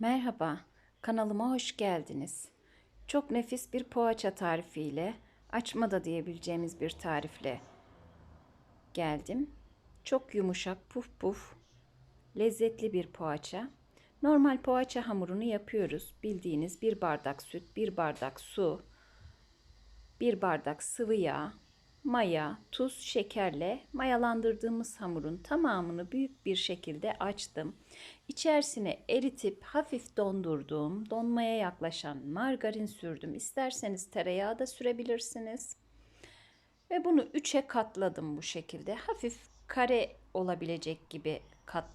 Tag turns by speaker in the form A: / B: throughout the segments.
A: Merhaba, kanalıma hoş geldiniz. Çok nefis bir poğaça tarifiyle, açma da diyebileceğimiz bir tarifle geldim. Çok yumuşak, puf puf, lezzetli bir poğaça. Normal poğaça hamurunu yapıyoruz. Bildiğiniz bir bardak süt, bir bardak su, bir bardak sıvı yağ, maya, tuz, şekerle mayalandırdığımız hamurun tamamını büyük bir şekilde açtım. İçerisine eritip hafif dondurduğum, donmaya yaklaşan margarin sürdüm. İsterseniz tereyağı da sürebilirsiniz. Ve bunu üçe katladım bu şekilde. Hafif kare olabilecek gibi kat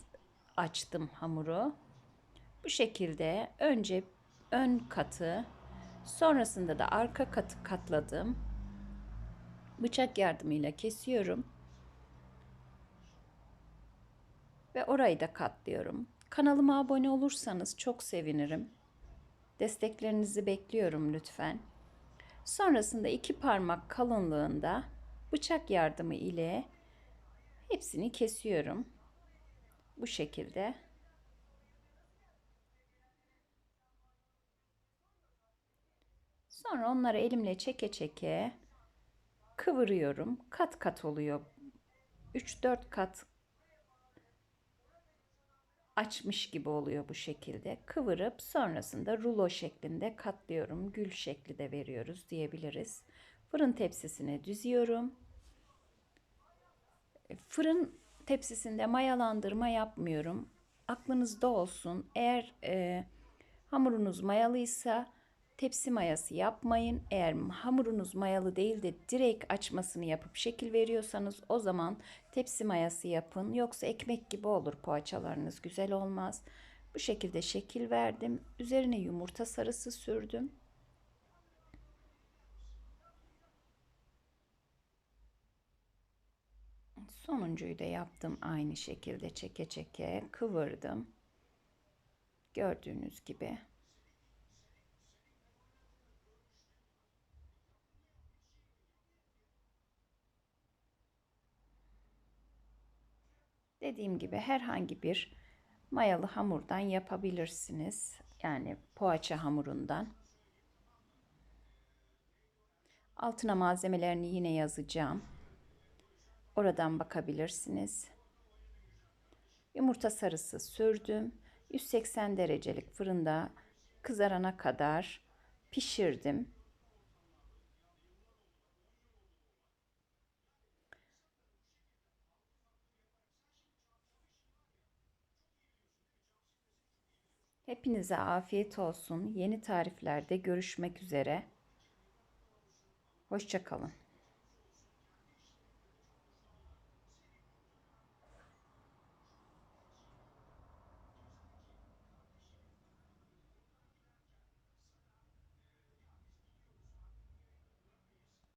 A: açtım hamuru. Bu şekilde önce ön katı, sonrasında da arka katı katladım. Bıçak yardımıyla kesiyorum. Ve orayı da katlıyorum. Kanalıma abone olursanız çok sevinirim. Desteklerinizi bekliyorum lütfen. Sonrasında iki parmak kalınlığında bıçak yardımı ile hepsini kesiyorum. Bu şekilde. Sonra onları elimle çeke çeke kıvırıyorum. Kat kat oluyor. 3-4 kat açmış gibi oluyor bu şekilde. Kıvırıp sonrasında rulo şeklinde katlıyorum. Gül şekli de veriyoruz diyebiliriz. Fırın tepsisine düzüyorum. E, fırın tepsisinde mayalandırma yapmıyorum. Aklınızda olsun. Eğer e, hamurunuz mayalıysa tepsi mayası yapmayın. Eğer hamurunuz mayalı değil de direkt açmasını yapıp şekil veriyorsanız o zaman tepsi mayası yapın. Yoksa ekmek gibi olur poğaçalarınız güzel olmaz. Bu şekilde şekil verdim. Üzerine yumurta sarısı sürdüm. Sonuncuyu da yaptım aynı şekilde çeke çeke kıvırdım. Gördüğünüz gibi. Dediğim gibi herhangi bir mayalı hamurdan yapabilirsiniz. Yani poğaça hamurundan. Altına malzemelerini yine yazacağım. Oradan bakabilirsiniz. Yumurta sarısı sürdüm. 180 derecelik fırında kızarana kadar pişirdim. Hepinize afiyet olsun. Yeni tariflerde görüşmek üzere. Hoşçakalın.